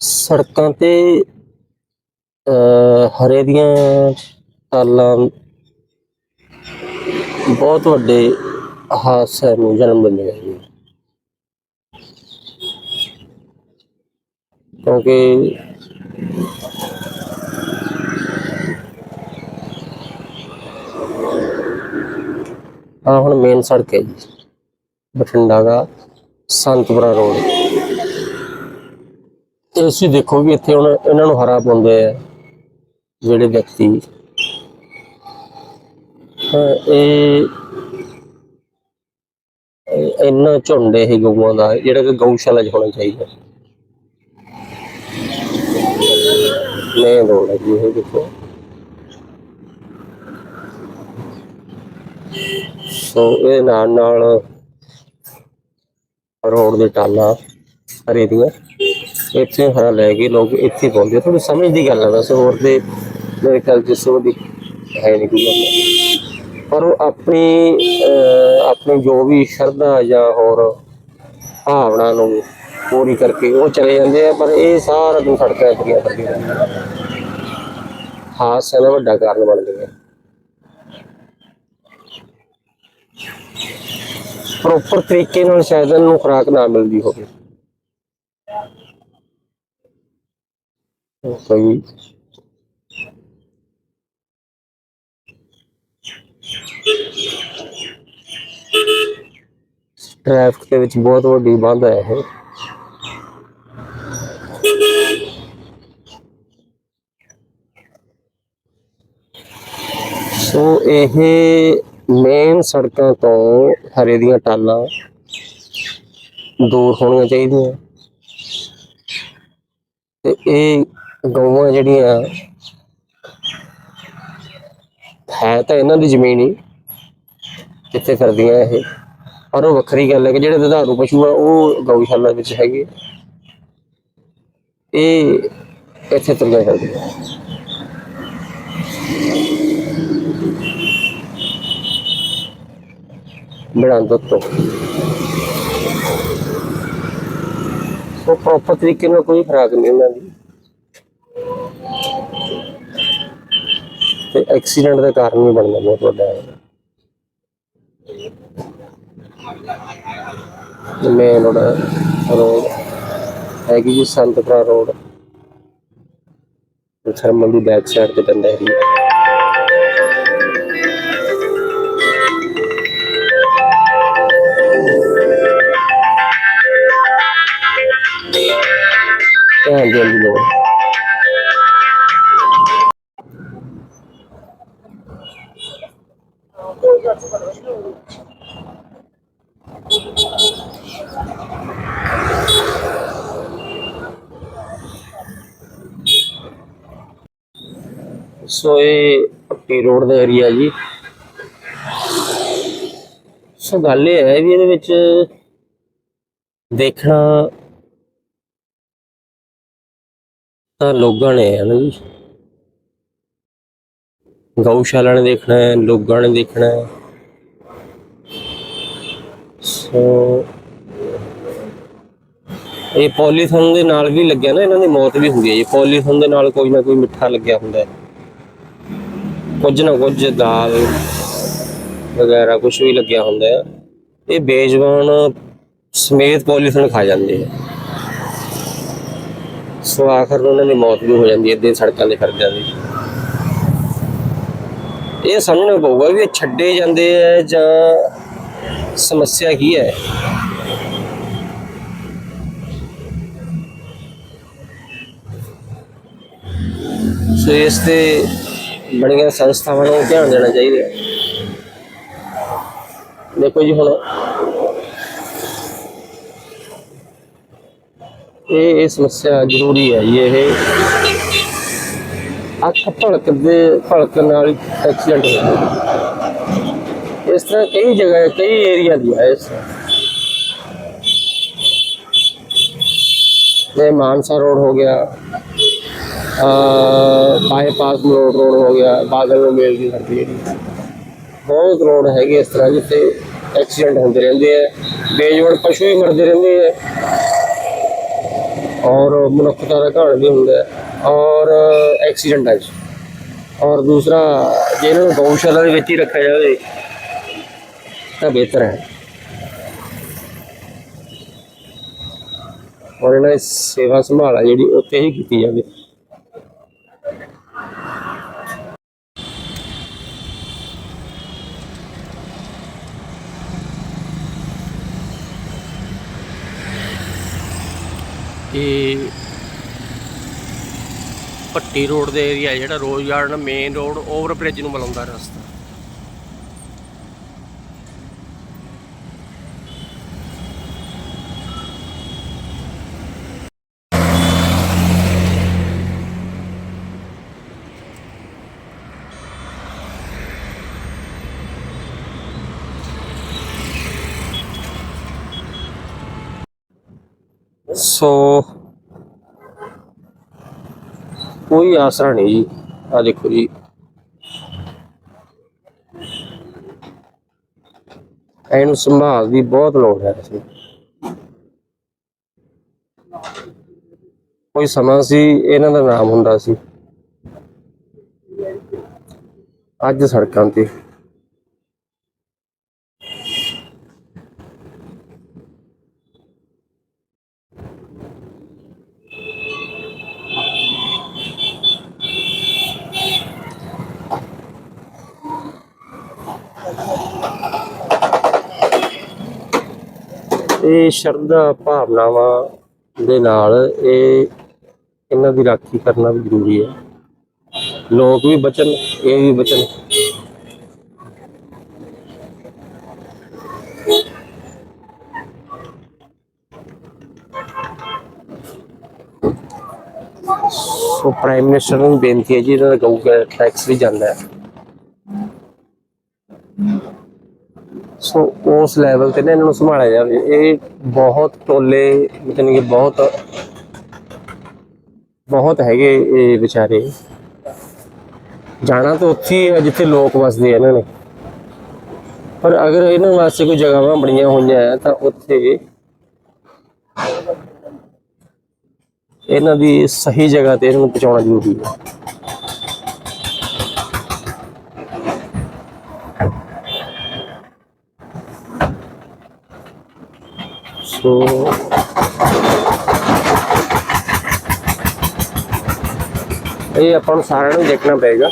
ਸੜਕਾਂ ਤੇ ਅਹ ਹਰੇ ਦੀਆਂ ਟਾਲਾਂ ਬਹੁਤ ਵੱਡੇ ਹਾਦਸੇ ਨੂੰ ਜਨਮ ਦਿੰਦੀਆਂ ਨੇ ਕਿਉਂਕਿ ਆ ਹੁਣ ਮੇਨ ਸੜਕ ਹੈ ਜੀ, ਬਠਿੰਡਾ ਦਾ ਸੰਤਪੁਰਾ ਰੋਡ ਤੁਸੀਂ ਦੇਖੋ ਵੀ ਇੱਥੇ ਹੁਣ ਇਹਨਾਂ ਨੂੰ ਹਰਾ ਪਾਉਂਦੇ ਆ ਜਿਹੜੇ ਵਿਅਕਤੀ। ਤਾਂ ਇਹ ਇਹ ਇੰਨਾ ਝੁੰਡ ਇਹ ਗਊਆਂ ਦਾ, ਜਿਹੜਾ ਕਿ ਗਊਸ਼ਾਲਾ 'ਚ ਹੋਣਾ ਚਾਹੀਦਾ। ਮੈਂ ਰੋਡ ਜੀ ਇਹ ਦੇਖੋ। ਸੋ ਇਹ ਨਾਲ ਨਾਲ ਰੋਡ ਦੇ ਟਾਲਾ ਹਰੇ ਦੀਆਂ ਇੱਥੇ ਹਰਾ ਲੈ ਕੇ ਲੋਕ ਇੱਥੇ ਪਾਉਂਦੇ ਥੋੜੀ ਸਮਝ ਦੀ ਗੱਲ ਹੈ ਵੈਸੇ ਹੋਰ ਤੇ ਮੇਰੇ ਖਿਆਲ ਚ ਦੀ ਹੈ ਨਹੀਂ ਕੋਈ ਗੱਲ। ਪਰ ਉਹ ਆਪਣੀ ਅਹ, ਆਪਣੀ ਜੋ ਵੀ ਸ਼ਰਧਾ ਜਾਂ ਹੋਰ ਭਾਵਨਾ ਨੂੰ ਪੂਰੀ ਕਰਕੇ ਉਹ ਚਲੇ ਜਾਂਦੇ ਆ ਪਰ ਇਹ ਸਾਰਾ ਦਿਨ ਸੜਕਾਂ ਇੱਥੇ ਗਿਆ ਰਹਿੰਦੀਆਂ ਹਾਦਸੇ ਦਾ ਵੱਡਾ ਕਾਰਨ ਬਣਦੇ ਆ ਪ੍ਰੋਪਰ ਤਰੀਕੇ ਨਾਲ ਸ਼ਾਇਦ ਇਹਨੂੰ ਖੁਰਾਕ ਨਾ ਮਿਲਦੀ ਹੋਵੇ। ਕੋਈ ਟ੍ਰੈਫਿਕ ਦੇ ਵਿੱਚ ਬਹੁਤ ਵੱਡੀ ਬਾਧਾ ਹੈ ਇਹ। ਸੋ ਇਹ ਮੇਨ ਸੜਕਾਂ ਤੋਂ ਹਰੇ ਦੀਆਂ ਟਾਲਾਂ ਦੂਰ ਹੋਣੀਆਂ ਚਾਹੀਦੀਆਂ। ਤੇ ਇਹ ਗਊਆਂ ਜਿਹੜੀਆਂ ਹੈ ਤਾਂ ਇਹਨਾਂ ਦੀ ਜ਼ਮੀਨ ਹੀ ਕਿੱਥੇ ਫਿਰਦੀਆਂ ਇਹ। ਪਰ ਉਹ ਵੱਖਰੀ ਗੱਲ ਹੈ ਕਿ ਜਿਹੜੇ ਦੁਧਾਰੂ ਪਸ਼ੂ ਆ, ਉਹ ਗਊਸ਼ਾਲਾ ਵਿੱਚ ਹੈਗੇ। ਇਹ ਇੱਥੇ ਤੁਰੀਆਂ ਫਿਰਦੀਆਂ ਬਿਨਾਂ ਦੁੱਧ ਉਹ ਪ੍ਰੋਪਰ ਤਰੀਕੇ ਨਾਲ ਕੋਈ ਖਰਾਕ ਨਹੀਂ ਉਹਨਾਂ ਦੀ। ਤੇ ਐਕਸੀਡੈਂਟ ਦਾ ਕਾਰਨ ਵੀ ਬਣਦਾ, ਬਹੁਤ ਵੱਡਾ ਹੈ। ਮੇਨ ਰੋਡ ਰੋਡ ਹੈਗੀ ਜੀ ਸੰਤਪੁਰਾ ਰੋਡ। ਥਰਮਲ ਦੀ ਬੈਕ ਸਾਈਡ ਤੇ ਪੈਂਦਾ ਹੈ ਹਾਂਜੀ ਹਾਂਜੀ ਲੋੜ ਸੋ ਇਹ ਪੱਟੀ ਰੋਡ ਦਾ ਏਰੀਆ ਜੀ। ਸੋ ਗੱਲ ਇਹ ਹੈ ਵੀ ਇਹਦੇ ਵਿੱਚ ਦੇਖਣਾ ਤਾਂ ਲੋਕਾਂ ਨੇ, ਹੈ ਨਾ ਜੀ? ਗਊਸ਼ਾਲਾ ਨੇ ਦੇਖਣਾ ਹੈ, ਲੋਕਾਂ ਨੇ ਦੇਖਣਾ ਹੈ। ਸੋ, ਇਹ ਪੋਲੀਥਨ ਦੇ ਨਾਲ ਵੀ ਲੱਗਿਆ ਨਾ, ਇਹਨਾਂ ਦੀ ਮੌਤ ਵੀ ਹੁੰਦੀ ਹੈ ਜੀ। ਪੋਲੀਥਨ ਦੇ ਨਾਲ ਕੋਈ ਨਾ ਕੋਈ ਮਿੱਠਾ ਲੱਗਿਆ ਹੁੰਦਾ ਹੈ। ਕੁਝ ਨਾ ਕੁਝ ਦਾਲ ਵਗੈਰਾ ਕੁਝ ਵੀ ਲੱਗਿਆ ਹੁੰਦਾ ਹੈ। ਇਹ ਬੇਜਵਾਨ ਸਮੇਤ ਪੋਲੀਥਨ ਖਾ ਜਾਂਦੇ ਹੈ। ਸੋ ਆਖਰ ਨੂੰ ਉਹਨਾਂ ਦੀ ਮੌਤ ਵੀ ਹੋ ਜਾਂਦੀ ਹੈ, ਇੱਦਾਂ ਸੜਕਾਂ ਤੇ ਫਿਰਦਿਆਂ ਦੀ। ਇਹ ਸਮਝਣਾ ਪਊਗਾ ਵੀ ਇਹ ਛੱਡੇ ਜਾਂਦੇ ਆ ਜਾਂ ਸਮੱਸਿਆ ਕੀ ਹੈ। ਸੋ ਇਸ ਤੇ ਬੜੀਆਂ ਸੰਸਥਾਵਾਂ ਨੂੰ ਧਿਆਨ ਦੇਣਾ ਚਾਹੀਦਾ। ਦੇਖੋ ਜੀ ਹੁਣ ਇਹ ਇਹ ਸਮੱਸਿਆ ਜ਼ਰੂਰੀ ਹੈ ਜੀ, ਇਹ ਅੱਖ ਭੜਕ ਦੇ ਭੜਕਣ ਨਾਲ ਐਕਸੀਡੈਂਟ ਹੋ ਜਾਂਦਾ ਇਸ ਤਰ੍ਹਾਂ ਕਈ ਜਗ੍ਹਾ, ਕਈ ਏਰੀਆ ਦੀ ਹੈ ਇਸ ਇਹ ਮਾਨਸਾ ਰੋਡ ਹੋ ਗਿਆ, ਆ ਬਾਈਪਾਸ ਰੋਡ ਰੋਡ ਹੋ ਗਿਆ, ਬਾਦਲ ਨੂੰ ਮੇਲ ਦੀ ਸੜਕ ਹੈ ਬਹੁਤ ਰੋਡ ਹੈਗੇ ਇਸ ਤਰ੍ਹਾਂ ਜਿੱਥੇ ਐਕਸੀਡੈਂਟ ਹੁੰਦੇ ਰਹਿੰਦੇ ਆ। ਬੇਜੋੜ ਪਸ਼ੂ ਹੀ ਮਰਦੇ ਰਹਿੰਦੇ ਆ। ਔਰ ਮਨੁੱਖਤਾ ਦਾ ਘਾਣ ਵੀ ਹੁੰਦਾ ਹੈ, ਔਰ ਐਕਸੀਡੈਂਟ ਹੈ ਔਰ ਦੂਸਰਾ, ਜੇ ਇਹਨਾਂ ਨੂੰ ਗਊਸ਼ਾਲਾ ਦੇ ਵਿੱਚ ਹੀ ਰੱਖਿਆ ਜਾਵੇ, ਤਾਂ ਬਿਹਤਰ ਹੈ। ਔਰ ਇਹਨਾਂ ਦੀ ਸੇਵਾ ਸੰਭਾਲ ਆ ਜਿਹੜੀ ਉੱਥੇ ਹੀ ਕੀਤੀ ਜਾਵੇ ਇਹ ਪੱਟੀ ਰੋਡ ਦੇ ਏਰੀਆ ਜਿਹੜਾ rose garden main road over bridge ਨੂੰ ਮਿਲਾਉਂਦਾ ਰਸਤਾ। ਸੋ ਕੋਈ ਆਸਰਾ ਨਹੀਂ ਜੀ। ਆ ਦੇਖੋ ਜੀ। ਇਹਨੂੰ ਸੰਭਾਲ ਦੀ ਬਹੁਤ ਲੋੜ ਹੈ ਅਸੀਂ ਕੋਈ ਸਮਾਂ ਸੀ, ਇਹਨਾਂ ਦਾ ਨਾਮ ਹੁੰਦਾ ਸੀ। ਅੱਜ ਸੜਕਾਂ ਤੇ। ਇਹ ਸ਼ਰਧਾ ਭਾਵਨਾਵਾਂ ਦੇ ਨਾਲ ਇਹ ਇਹਨਾਂ ਦੀ ਰਾਖੀ ਕਰਨਾ ਵੀ ਜ਼ਰੂਰੀ ਹੈ। ਲੋਕ ਵੀ ਬਚਨ, ਇਹ ਵੀ ਬਚਨ। ਸੋ ਪ੍ਰਾਈਮ ਮਿਨਿਸਟਰ ਨੂੰ ਬੇਨਤੀ ਹੈ ਜੀ, ਇਹਨਾਂ ਦਾ ਗਊ ਟੈਕਸ ਵੀ ਜਾਂਦਾ ਹੈ। ਸੋ ਉਸ ਲੈਵਲ ਤੇ ਨਾ ਇਹਨਾਂ ਨੂੰ ਸੰਭਾਲਿਆ ਜਾਵੇ ਇਹ ਬਹੁਤ ਟੋਲੇ ਮਤਲਬ ਕਿ ਬਹੁਤ ਬਹੁਤ ਹੈਗੇ ਇਹ ਵਿਚਾਰੇ। ਜਾਣਾ ਤਾਂ ਉੱਥੇ ਹੀ ਹੈ ਜਿੱਥੇ ਲੋਕ ਵਸਦੇ ਆ ਇਹਨਾਂ ਨੇ। ਪਰ ਅਗਰ ਇਹਨਾਂ ਵਾਸਤੇ ਕੋਈ ਜਗ੍ਹਾਵਾਂ ਬਣੀਆਂ ਹੋਈਆਂ ਹੈ ਤਾਂ ਉੱਥੇ ਇਹਨਾਂ ਦੀ ਸਹੀ ਜਗ੍ਹਾ ਤੇ ਇਹਨਾਂ ਨੂੰ ਪਹੁੰਚਾਉਣਾ ਜ਼ਰੂਰੀ ਹੈ ਸੋ ਇਹ ਆਪਾਂ ਨੂੰ ਸਾਰਿਆਂ ਨੂੰ ਦੇਖਣਾ ਪਏਗਾ।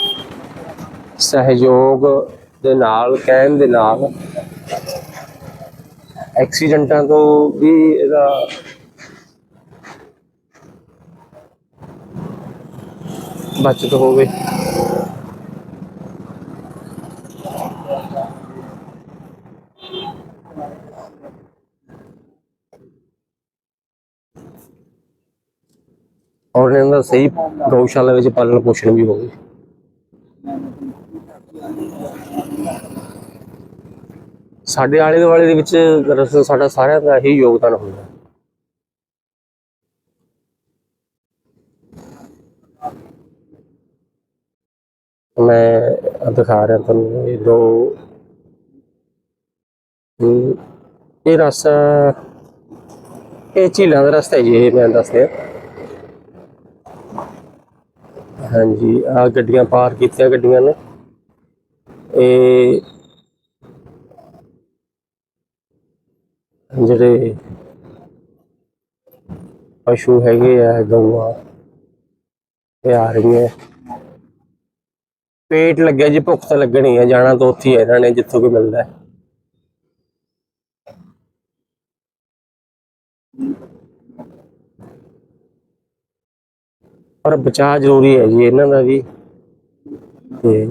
ਸਹਿਯੋਗ ਦੇ ਨਾਲ, ਕਹਿਣ ਦੇ ਨਾਲ। ਐਕਸੀਡੈਂਟਾਂ ਤੋਂ ਵੀ ਇਹਦਾ ਬਚਤ ਹੋਵੇ। ਔਰ ਇਹਨਾਂ ਦਾ ਸਹੀ ਗਊਸ਼ਾਲਾ ਵਿੱਚ ਪਾਲਣ ਪੋਸ਼ਣ ਵੀ ਹੋਵੇ। ਸਾਡੇ ਆਲੇ ਦੁਆਲੇ ਦੇ ਵਿੱਚ ਦਰਅਸਲ ਸਾਡਾ ਸਾਰਿਆਂ ਦਾ ਹੀ ਯੋਗਦਾਨ ਹੁੰਦਾ ਮੈਂ ਦਿਖਾ ਰਿਹਾ ਤੁਹਾਨੂੰ ਇਹ ਦੋ ਇਹ ਰਸਤਾ, ਇਹ ਝੀਲਾਂ ਦਾ ਰਸਤਾ ਹੈ ਜੀ, ਇਹ ਮੈਂ ਦੱਸ ਰਿਹਾ। ਹਾਂਜੀ, ਆ ਗੱਡੀਆਂ ਪਾਰ ਕੀਤੀਆਂ ਗੱਡੀਆਂ ਨੇ। ਇਹ ਜਿਹੜੇ ਪਸ਼ੂ ਹੈਗੇ ਆ ਗਊਆਂ ਇਹ ਆ ਰਹੀਆਂ। ਪੇਟ ਲੱਗਿਆ ਜੀ, ਭੁੱਖ ਤਾਂ ਲੱਗਣੀ ਹੈ ਜਾਣਾ ਤਾਂ ਉੱਥੇ ਹੀ ਹੈ ਇਹਨਾਂ ਨੇ, ਜਿੱਥੋਂ ਕੋਈ ਮਿਲਦਾ। ਹੈ ਪਰ ਬਚਾਅ ਜ਼ਰੂਰੀ ਹੈ ਜੀ ਇਹਨਾਂ ਦਾ ਵੀ। ਤੇ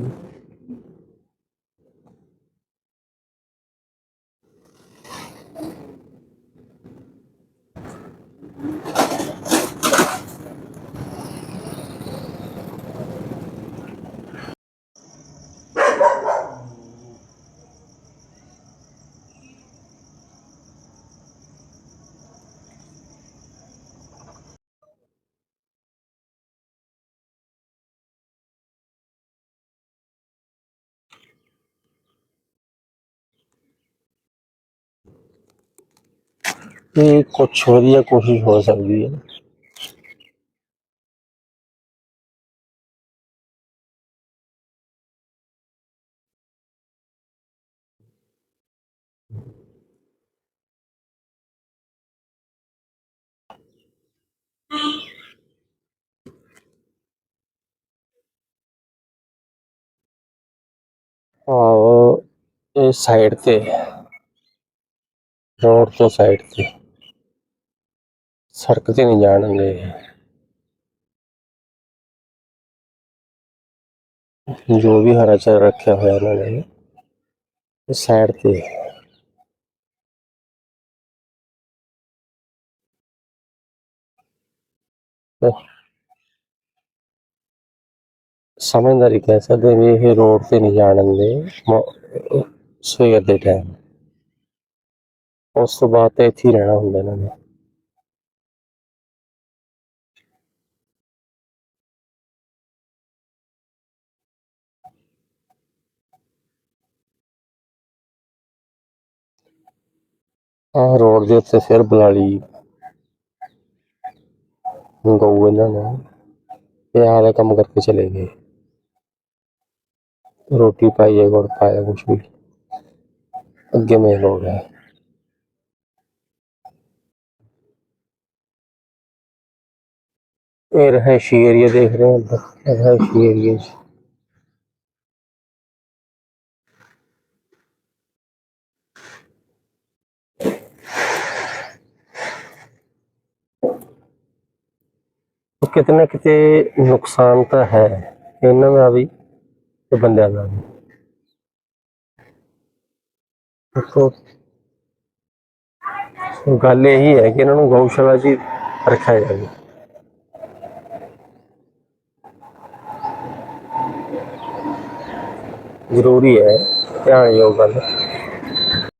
ਇਹ ਕੁਛ ਵਧੀਆ ਕੋਸ਼ਿਸ਼ ਹੋ ਸਕਦੀ ਹੈ ਆਹ ਇਹ ਸਾਈਡ ਤੇ ਰੋਡ ਤੋਂ ਸਾਈਡ ਤੇ ਸੜਕ ਤੇ ਨਹੀਂ ਜਾਣਗੇ ਜੋ ਵੀ ਹਰਾ ਚਾਰਾ ਰੱਖਿਆ ਹੋਇਆ ਇਹਨਾਂ ਨੇ ਇਹ ਸਾਈਡ ਤੇ। ਸਮਝਦਾਰੀ ਕਹਿ ਸਕਦੇ ਵੀ ਇਹ ਰੋਡ ਤੇ ਨਹੀਂ ਜਾਣ ਦਿੰਦੇ ਸਵੇਰ ਦੇ ਟਾਈਮ ਉਸ ਤੋਂ ਬਾਅਦ ਤਾਂ ਇੱਥੇ ਹੀ ਰਹਿਣਾ ਹੁੰਦਾ ਇਹਨਾਂ ਨੇ। ਆਹ ਰੋਡ ਦੇ ਉੱਤੇ ਫਿਰ ਬੁਲਾ ਲਈ ਗਊ ਇਹਨਾਂ ਨੇ ਤੇ ਆਹ ਦਾ ਕੰਮ ਕਰਕੇ ਚਲੇ ਗਏ। ਰੋਟੀ ਪਾਈ ਹੈ, ਗੁੜ ਪਾਇਆ, ਕੁਛ ਵੀ। ਅੱਗੇ ਮੈਂ ਲੋੜ ਹੈ। ਇਹ ਰਹਿਸ਼ੀ ਏਰੀਆ ਦੇਖ ਰਹੇ ਹਾਂ ਰਹਿਸ਼ੀ ਏਰੀਆ ਕਿਤੇ ਨਾ ਕਿਤੇ ਨੁਕਸਾਨ ਤਾਂ ਹੈ, ਇਹਨਾਂ ਦਾ ਵੀ ਤੇ ਬੰਦਿਆਂ ਦਾ ਵੀ। ਦੇਖੋ, ਗੱਲ ਇਹੀ ਹੈ ਕਿ ਇਹਨਾਂ ਨੂੰ ਗਊਸ਼ਾਲਾ 'ਚ ਰੱਖਿਆ ਜਾਵੇ। ਜ਼ਰੂਰੀ ਹੈ, ਧਿਆਨ ਯੋਗ ਗੱਲ।